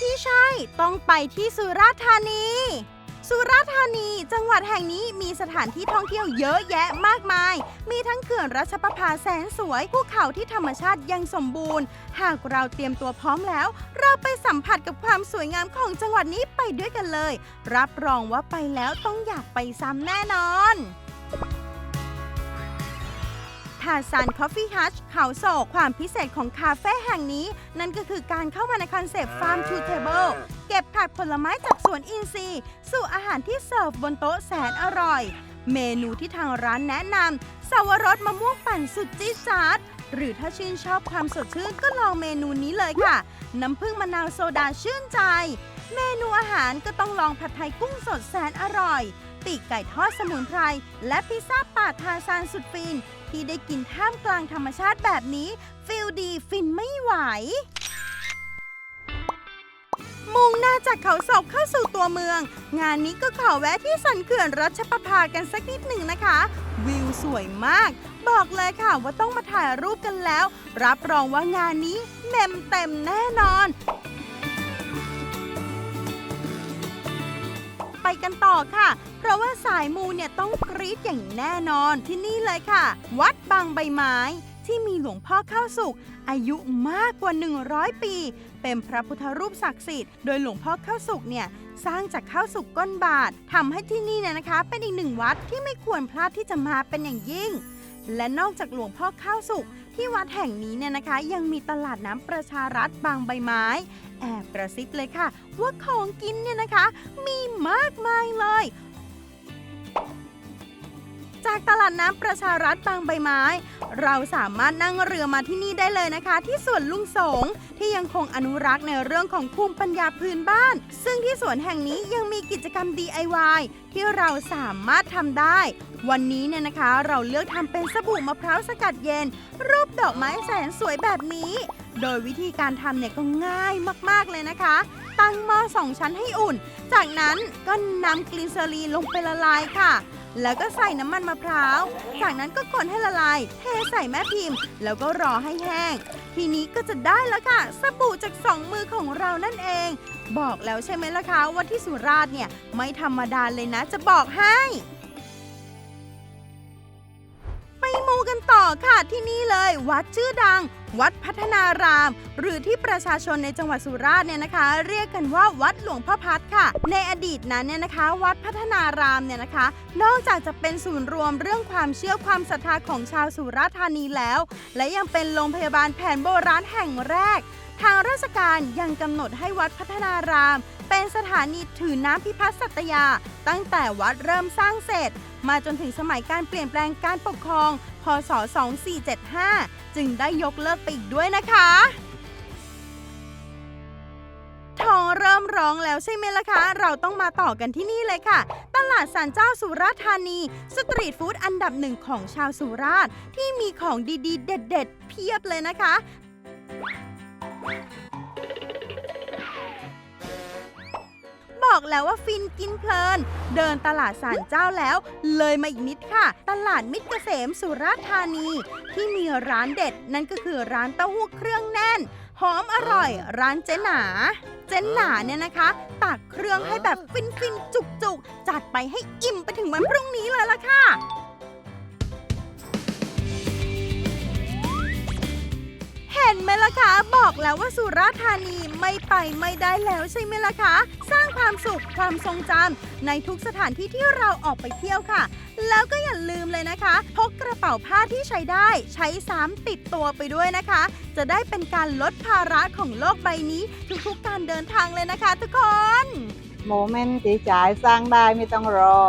ที่ใช่ต้องไปที่สุราษฎร์ธานี สุราษฎร์ธานีจังหวัดแห่งนี้มีสถานที่ท่องเที่ยวเยอะแยะมากมาย มีทั้งเขื่อนรัชประภาแสนสวยภูเขาที่ธรรมชาติยังสมบูรณ์ หากเราเตรียมตัวพร้อมแล้ว เราไปสัมผัสกับความสวยงามของจังหวัดนี้ไปด้วยกันเลย รับรองว่าไปแล้วต้องอยากไปซ้ำแน่นอน ทาซานคอฟฟี่ฮัชเขาโศกความพิเศษของคาเฟ่แห่งนี้ นั่นก็คือการเข้ามาในคอนเซปต์ Farm to Table เก็บผักผลไม้จากสวนอินทรีย์ สู่อาหารที่เสิร์ฟบนโต๊ะแสนอร่อย เมนูที่ทางร้านแนะนำสาวรสมะม่วงปั่นสุดจี๊ดจ๊าดหรือถ้าชื่นชอบความสดชื่นก็ลองเมนูนี้เลยค่ะ น้ำผึ้งมะนาวโซดาชื่นใจ เมนูอาหารก็ต้องลองผัดไทยกุ้งสดแสนอร่อย ปีกไก่ทอดสมุนไพร และพิซซ่าป่าทาซานสุดฟิน ที่ได้กินท่ามกลางธรรมชาติแบบนี้ ฟิลดีฟินไม่ไหว มุ่งหน้าจากเขาศกเข้าสู่ตัวเมือง งานนี้ก็ขอแวะที่สันเขื่อนรัชประภากันสักนิดหนึ่งนะคะ วิวสวยมาก บอกเลยค่ะว่าต้องมาถ่ายรูปกันแล้ว รับรองว่างานนี้เมมเต็มแน่นอน กันต่อค่ะ เพราะว่าสายมูเนี่ยต้องกรี๊ดอย่างแน่นอนที่นี่เลยค่ะ วัดบางใบไม้ ที่มีหลวงพ่อข้าวสุกอายุมากกว่า 100 ปี เป็นพระพุทธรูปศักดิ์สิทธิ์โดยหลวงพ่อข้าวสุกเนี่ยสร้างจากข้าวสุกก้นบาททำให้ที่นี่เนี่ยนะคะ เป็นอีกหนึ่งวัดที่ไม่ควรพลาดที่จะมาเป็นอย่างยิ่ง และนอกจากหลวงพ่อข้าวสุก ที่วัดแห่งนี้เนี่ยนะคะ ยังมีตลาดน้ำประชารัฐบางใบไม้ แอบกระซิบเลยค่ะ ว่าของกินเนี่ยนะคะ มีมากมายเลย จากตลาดน้ำประชารัฐบางใบไม้ เราสามารถนั่งเรือมาที่นี่ได้เลยนะคะ ที่สวนลุงสง ที่ยังคงอนุรักษ์ในเรื่องของภูมิปัญญาพื้นบ้าน ซึ่งที่สวนแห่งนี้ยังมีกิจกรรม DIY ที่เราสามารถทำได้ วันนี้เนี่ยนะคะ เราเลือกทำเป็นสบู่มะพร้าวสกัดเย็น รูปดอกไม้แสนสวยแบบนี้ โดยวิธีการทำเนี่ยก็ง่ายมากๆเลยนะคะ ตั้งหม้อสองชั้นให้อุ่น จากนั้นก็นำกลีเซอรีนลงไปละลายค่ะ แล้วก็ใส่น้ำมันมะพร้าว จากนั้นก็คนให้ละลาย เทใส่แม่พิมพ์ แล้วก็รอให้แห้ง ทีนี้ก็จะได้แล้วค่ะ สบู่จากสองมือของเรานั่นเอง บอกแล้วใช่ไหมล่ะคะว่าที่สุราษฎร์เนี่ยไม่ธรรมดาเลยนะจะบอกให้ ค่ะที่นี่เลย วัดชื่อดัง วัดพัฒนาราม หรือที่ประชาชนในจังหวัดสุราษฎร์เนี่ยนะคะ เรียกกันว่าวัดหลวงพ่อพัดค่ะ ในอดีตนั้นเนี่ยนะคะ วัดพัฒนารามเนี่ยนะคะ นอกจากจะเป็นศูนย์รวมเรื่องความเชื่อความศรัทธาของชาวสุราษฎร์ธานีแล้ว และยังเป็นโรงพยาบาลแผนโบราณแห่งแรกทางราชการยังกำหนดให้วัดพัฒนาราม เป็นสถานีถือน้ำพิพัฒน์สัตยา ตั้งแต่วัดเริ่มสร้างเสร็จ มาจนถึงสมัยการเปลี่ยนแปลงการปกครอง พศ 2475 จึงได้ยกเลิกไปอีกด้วยนะคะท้องเริ่มร้องแล้วใช่ไหมล่ะคะ เราต้องมาต่อกันที่นี่เลยค่ะ ตลาดสันเจ้าสุราษฎร์ธานี สตรีทฟู้ดอันดับหนึ่งของชาวสุราษฎร์ที่มีของดีๆ เด็ด ๆ เพียบเลยนะคะ บอกแล้วว่าฟินกินเพลิน เดินตลาดสารเจ้าแล้ว เลยมาอีกนิดค่ะ ตลาดมิตรเกษมสุราษฎร์ธานี ที่มีร้านเด็ดนั่นก็คือร้านเต้าหู้เครื่องแน่น หอมอร่อย ร้านเจ๊หนา เจ๊หนาเนี่ยนะคะตักเครื่องให้แบบฟินฟินๆจุกจัดไปให้อิ่มไปถึงวันพรุ่งนี้เลยล่ะค่ะ ไหมล่ะคะ บอกแล้วว่าสุราษฎร์ธานีไม่ไปไม่ได้แล้วใช่ไหมล่ะคะ สร้างความสุขความทรงจำในทุกสถานที่ที่เราออกไปเที่ยวค่ะ แล้วก็อย่าลืมเลยนะคะพกกระเป๋าผ้าที่ใช้ได้ ใช้ซ้ำติดตัวไปด้วยนะคะ จะได้เป็นการลดภาระของโลกใบนี้ทุกๆการเดินทางเลยนะคะ ทุกคน โมเมนต์ตีจ่ายสร้างได้ไม่ต้องรอ